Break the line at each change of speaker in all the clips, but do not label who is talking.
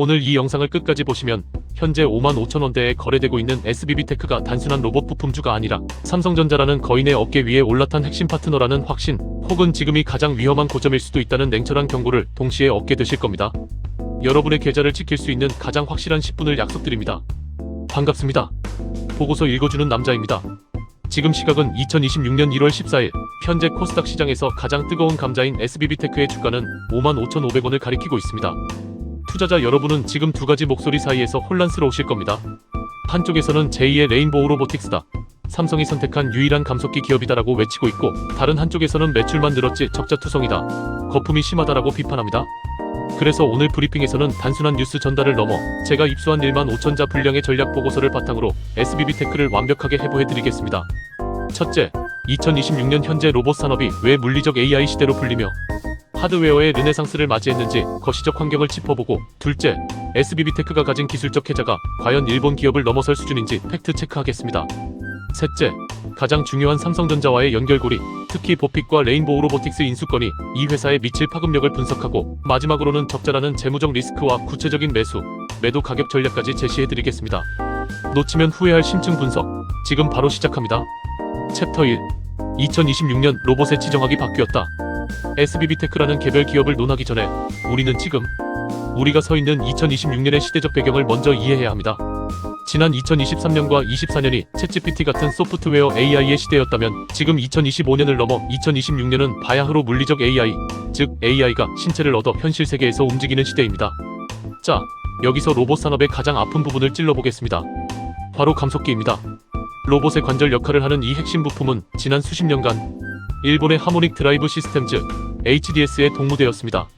오늘 이 영상을 끝까지 보시면 현재 5만 5천 원대에 거래되고 있는 SBB테크가 단순한 로봇 부품주가 아니라 삼성전자라는 거인의 어깨 위에 올라탄 핵심 파트너라는 확신 혹은 지금이 가장 위험한 고점일 수도 있다는 냉철한 경고를 동시에 얻게 되실 겁니다. 여러분의 계좌를 지킬 수 있는 가장 확실한 10분을 약속드립니다. 반갑습니다. 보고서 읽어주는 남자입니다. 지금 시각은 2026년 1월 14일 현재 코스닥 시장에서 가장 뜨거운 감자인 SBB테크의 주가는 55,500원을 가리키고 있습니다. 투자자 여러분은 지금 두 가지 목소리 사이에서 혼란스러우실 겁니다. 한쪽에서는 제2의 레인보우 로보틱스다. 삼성이 선택한 유일한 감속기 기업이다라고 외치고 있고 다른 한쪽에서는 매출만 늘었지 적자투성이다. 거품이 심하다라고 비판합니다. 그래서 오늘 브리핑에서는 단순한 뉴스 전달을 넘어 제가 입수한 1만 5천자 분량의 전략 보고서를 바탕으로 SBB테크를 완벽하게 해부해드리겠습니다. 첫째, 2026년 현재 로봇 산업이 왜 물리적 AI 시대로 불리며 하드웨어의 르네상스를 맞이했는지 거시적 환경을 짚어보고 둘째, SBB테크가 가진 기술적 혜자가 과연 일본 기업을 넘어설 수준인지 팩트 체크하겠습니다. 셋째, 가장 중요한 삼성전자와의 연결고리, 특히 보픽과 레인보우 로보틱스 인수권이 이 회사에 미칠 파급력을 분석하고 마지막으로는 적자라는 재무적 리스크와 구체적인 매수, 매도 가격 전략까지 제시해드리겠습니다. 놓치면 후회할 심층 분석, 지금 바로 시작합니다. 챕터 1 2026년 로봇의 지정학이 바뀌었다. SBB테크라는 개별 기업을 논하기 전에 우리는 지금 우리가 서 있는 2026년의 시대적 배경을 먼저 이해해야 합니다. 지난 2023년과 24년이 챗GPT 같은 소프트웨어 AI의 시대였다면 지금 2025년을 넘어 2026년은 바야흐로 물리적 AI, 즉 AI가 신체를 얻어 현실 세계에서 움직이는 시대입니다. 자, 여기서 로봇 산업의 가장 아픈 부분을 찔러보겠습니다. 바로 감속기입니다. 로봇의 관절 역할을 하는 이 핵심 부품은 지난 수십 년간 일본의 하모닉 드라이브 시스템즈 HDS에 동무되었습니다.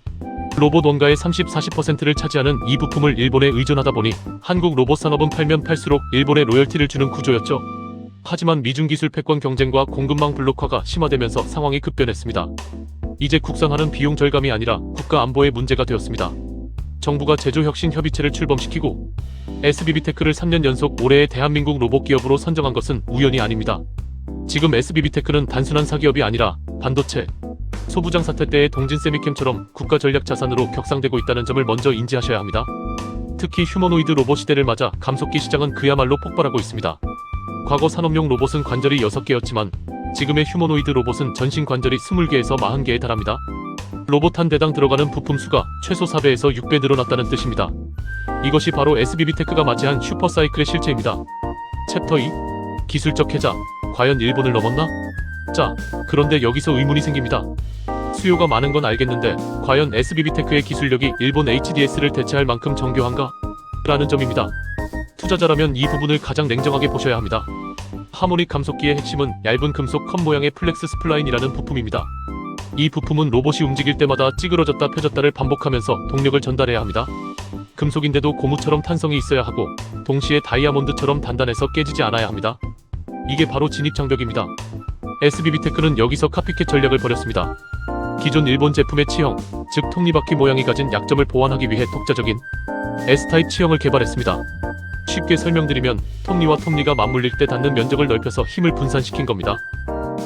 로봇 원가의 30-40%를 차지하는 이 부품을 일본에 의존하다 보니 한국 로봇 산업은 팔면 팔수록 일본에 로열티를 주는 구조였죠. 하지만 미중 기술 패권 경쟁과 공급망 블록화가 심화되면서 상황이 급변했습니다. 이제 국산화는 비용 절감이 아니라 국가 안보의 문제가 되었습니다. 정부가 제조혁신 협의체를 출범시키고 SBB테크를 3년 연속 올해의 대한민국 로봇 기업으로 선정한 것은 우연이 아닙니다. 지금 SBB테크는 단순한 사기업이 아니라 반도체, 소부장 사태 때의 동진 세미캠처럼 국가 전략 자산으로 격상되고 있다는 점을 먼저 인지하셔야 합니다. 특히 휴머노이드 로봇 시대를 맞아 감속기 시장은 그야말로 폭발하고 있습니다. 과거 산업용 로봇은 관절이 6개였지만 지금의 휴머노이드 로봇은 전신 관절이 20개에서 40개에 달합니다. 로봇 한 대당 들어가는 부품 수가 최소 4배에서 6배 늘어났다는 뜻입니다. 이것이 바로 SBB테크가 맞이한 슈퍼사이클의 실체입니다. 챕터 2 기술적 혜자 과연 일본을 넘었나? 자, 그런데 여기서 의문이 생깁니다. 수요가 많은 건 알겠는데 과연 SBB테크의 기술력이 일본 HDS를 대체할 만큼 정교한가? 라는 점입니다. 투자자라면 이 부분을 가장 냉정하게 보셔야 합니다. 하모닉 감속기의 핵심은 얇은 금속 컵 모양의 플렉스 스플라인이라는 부품입니다. 이 부품은 로봇이 움직일 때마다 찌그러졌다 펴졌다를 반복하면서 동력을 전달해야 합니다. 금속인데도 고무처럼 탄성이 있어야 하고 동시에 다이아몬드처럼 단단해서 깨지지 않아야 합니다. 이게 바로 진입 장벽입니다. SBB테크는 여기서 카피캣 전략을 벌였습니다. 기존 일본 제품의 치형, 즉 톱니바퀴 모양이 가진 약점을 보완하기 위해 독자적인 S타입 치형을 개발했습니다. 쉽게 설명드리면 톱니와 톱니가 맞물릴 때 닿는 면적을 넓혀서 힘을 분산시킨 겁니다.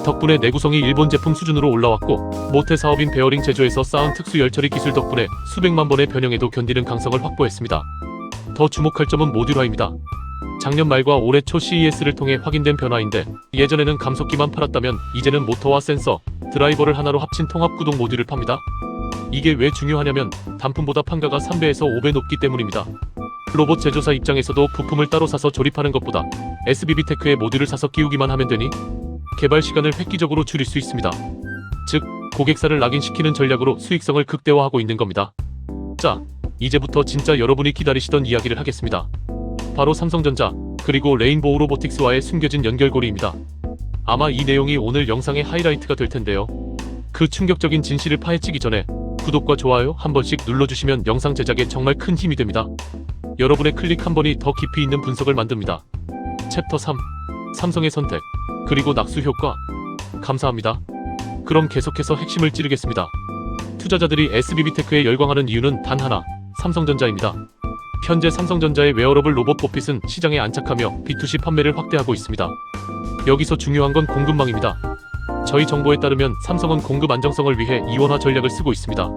덕분에 내구성이 일본 제품 수준으로 올라왔고 모태 사업인 베어링 제조에서 쌓은 특수 열처리 기술 덕분에 수백만 번의 변형에도 견디는 강성을 확보했습니다. 더 주목할 점은 모듈화입니다. 작년 말과 올해 초 CES를 통해 확인된 변화인데 예전에는 감속기만 팔았다면 이제는 모터와 센서, 드라이버를 하나로 합친 통합 구동 모듈을 팝니다. 이게 왜 중요하냐면 단품보다 판가가 3배에서 5배 높기 때문입니다. 로봇 제조사 입장에서도 부품을 따로 사서 조립하는 것보다 SBB테크의 모듈을 사서 끼우기만 하면 되니 개발 시간을 획기적으로 줄일 수 있습니다. 즉, 고객사를 낙인시키는 전략으로 수익성을 극대화하고 있는 겁니다. 자, 이제부터 진짜 여러분이 기다리시던 이야기를 하겠습니다. 바로 삼성전자, 그리고 레인보우 로보틱스와의 숨겨진 연결고리입니다. 아마 이 내용이 오늘 영상의 하이라이트가 될 텐데요. 그 충격적인 진실을 파헤치기 전에 구독과 좋아요 한 번씩 눌러주시면 영상 제작에 정말 큰 힘이 됩니다. 여러분의 클릭 한 번이 더 깊이 있는 분석을 만듭니다. 챕터 3 삼성의 선택 그리고 낙수 효과 감사합니다. 그럼 계속해서 핵심을 찌르겠습니다. 투자자들이 SBB테크에 열광하는 이유는 단 하나 삼성전자입니다. 현재 삼성전자의 웨어러블 로봇 보핏은 시장에 안착하며 B2C 판매를 확대하고 있습니다. 여기서 중요한 건 공급망입니다. 저희 정보에 따르면 삼성은 공급 안정성을 위해 이원화 전략을 쓰고 있습니다.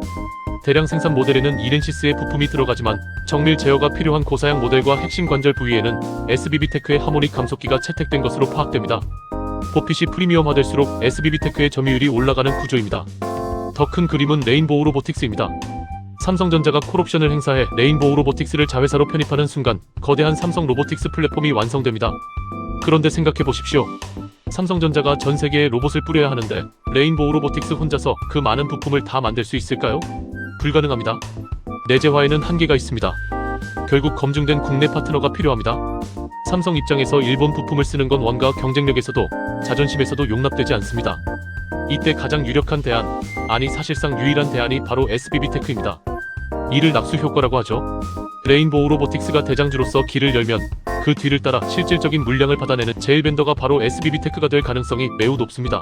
대량 생산 모델에는 이렌시스의 부품이 들어가지만 정밀 제어가 필요한 고사양 모델과 핵심 관절 부위에는 SBB테크의 하모닉 감속기가 채택된 것으로 파악됩니다. 보핏이 프리미엄화될수록 SBB테크의 점유율이 올라가는 구조입니다. 더 큰 그림은 레인보우 로보틱스입니다. 삼성전자가 콜옵션을 행사해 레인보우 로보틱스를 자회사로 편입하는 순간 거대한 삼성 로보틱스 플랫폼이 완성됩니다. 그런데 생각해 보십시오. 삼성전자가 전 세계에 로봇을 뿌려야 하는데 레인보우 로보틱스 혼자서 그 많은 부품을 다 만들 수 있을까요? 불가능합니다. 내재화에는 한계가 있습니다. 결국 검증된 국내 파트너가 필요합니다. 삼성 입장에서 일본 부품을 쓰는 건 원가 경쟁력에서도 자존심에서도 용납되지 않습니다. 이때 가장 유력한 대안, 아니 사실상 유일한 대안이 바로 SBB테크입니다. 이를 낙수 효과라고 하죠. 레인보우 로보틱스가 대장주로서 길을 열면 그 뒤를 따라 실질적인 물량을 받아내는 제일 벤더가 바로 SBB테크가 될 가능성이 매우 높습니다.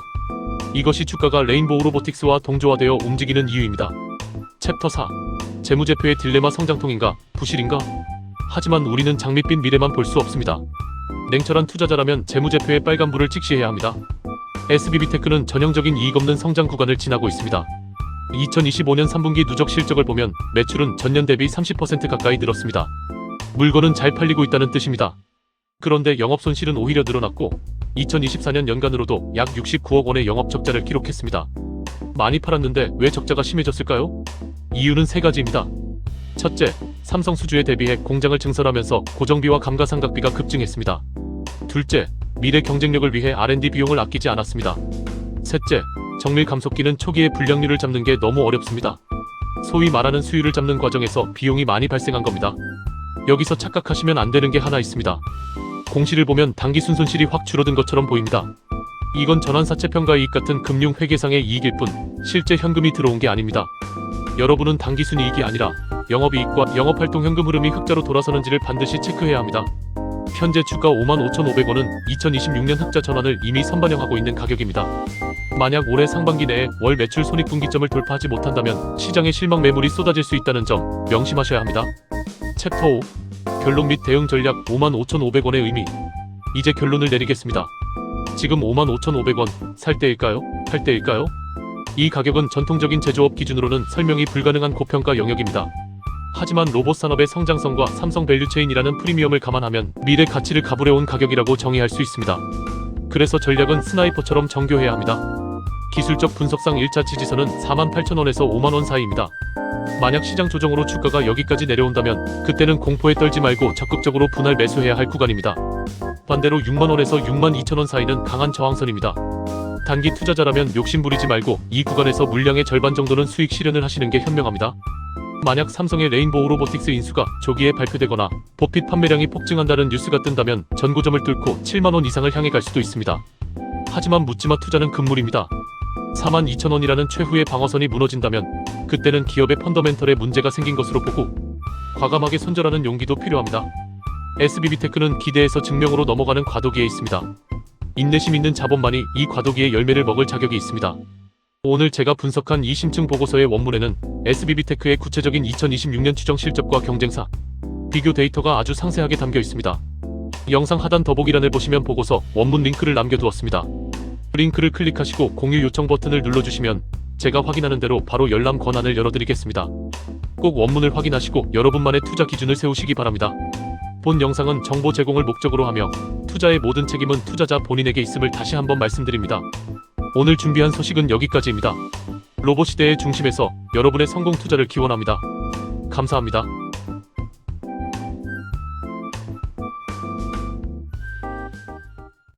이것이 주가가 레인보우 로보틱스와 동조화되어 움직이는 이유입니다. 챕터 4. 재무제표의 딜레마 성장통인가, 부실인가? 하지만 우리는 장밋빛 미래만 볼 수 없습니다. 냉철한 투자자라면 재무제표의 빨간불을 직시해야 합니다. SBB테크는 전형적인 이익 없는 성장 구간을 지나고 있습니다. 2025년 3분기 누적 실적을 보면 매출은 전년 대비 30% 가까이 늘었습니다. 물건은 잘 팔리고 있다는 뜻입니다. 그런데 영업 손실은 오히려 늘어났고 2024년 연간으로도 약 69억 원의 영업 적자를 기록했습니다. 많이 팔았는데 왜 적자가 심해졌을까요? 이유는 세 가지입니다. 첫째, 삼성 수주에 대비해 공장을 증설하면서 고정비와 감가상각비가 급증했습니다. 둘째, 미래 경쟁력을 위해 R&D 비용을 아끼지 않았습니다. 셋째, 정밀 감속기는 초기에 불량률을 잡는 게 너무 어렵습니다. 소위 말하는 수율을 잡는 과정에서 비용이 많이 발생한 겁니다. 여기서 착각하시면 안 되는 게 하나 있습니다. 공시를 보면 단기 순 손실이 확 줄어든 것처럼 보입니다. 이건 전환사채 평가 이익 같은 금융 회계상의 이익일 뿐 실제 현금이 들어온 게 아닙니다. 여러분은 단기 순 이익이 아니라 영업이익과 영업활동 현금 흐름이 흑자로 돌아서는지를 반드시 체크해야 합니다. 현재 주가 55,500원은 2026년 흑자 전환을 이미 선반영하고 있는 가격입니다. 만약 올해 상반기 내에 월 매출 손익분기점을 돌파하지 못한다면 시장에 실망 매물이 쏟아질 수 있다는 점 명심하셔야 합니다. 챕터 5 결론 및 대응 전략 55,500원의 의미 이제 결론을 내리겠습니다. 지금 55,500원 살 때일까요? 팔 때일까요? 이 가격은 전통적인 제조업 기준으로는 설명이 불가능한 고평가 영역입니다. 하지만 로봇 산업의 성장성과 삼성 밸류체인이라는 프리미엄을 감안하면 미래 가치를 가불해온 가격이라고 정의할 수 있습니다. 그래서 전략은 스나이퍼처럼 정교해야 합니다. 기술적 분석상 1차 지지선은 48,000원에서 5만원 사이입니다. 만약 시장 조정으로 주가가 여기까지 내려온다면 그때는 공포에 떨지 말고 적극적으로 분할 매수해야 할 구간입니다. 반대로 6만원에서 6만 2천원 사이는 강한 저항선입니다. 단기 투자자라면 욕심부리지 말고 이 구간에서 물량의 절반 정도는 수익 실현을 하시는 게 현명합니다. 만약 삼성의 레인보우 로보틱스 인수가 조기에 발표되거나 보핏 판매량이 폭증한다는 뉴스가 뜬다면 전고점을 뚫고 7만원 이상을 향해 갈 수도 있습니다. 하지만 묻지마 투자는 금물입니다. 4만 2천원이라는 최후의 방어선이 무너진다면 그때는 기업의 펀더멘털에 문제가 생긴 것으로 보고 과감하게 손절하는 용기도 필요합니다. SBB테크는 기대에서 증명으로 넘어가는 과도기에 있습니다. 인내심 있는 자본만이 이 과도기의 열매를 먹을 자격이 있습니다. 오늘 제가 분석한 이 심층 보고서의 원문에는 SBB테크의 구체적인 2026년 추정 실적과 경쟁사, 비교 데이터가 아주 상세하게 담겨 있습니다. 영상 하단 더보기란을 보시면 보고서 원문 링크를 남겨두었습니다. 링크를 클릭하시고 공유 요청 버튼을 눌러주시면 제가 확인하는 대로 바로 열람 권한을 열어드리겠습니다. 꼭 원문을 확인하시고 여러분만의 투자 기준을 세우시기 바랍니다. 본 영상은 정보 제공을 목적으로 하며 투자의 모든 책임은 투자자 본인에게 있음을 다시 한번 말씀드립니다. 오늘 준비한 소식은 여기까지입니다. 로봇 시대의 중심에서 여러분의 성공 투자를 기원합니다. 감사합니다.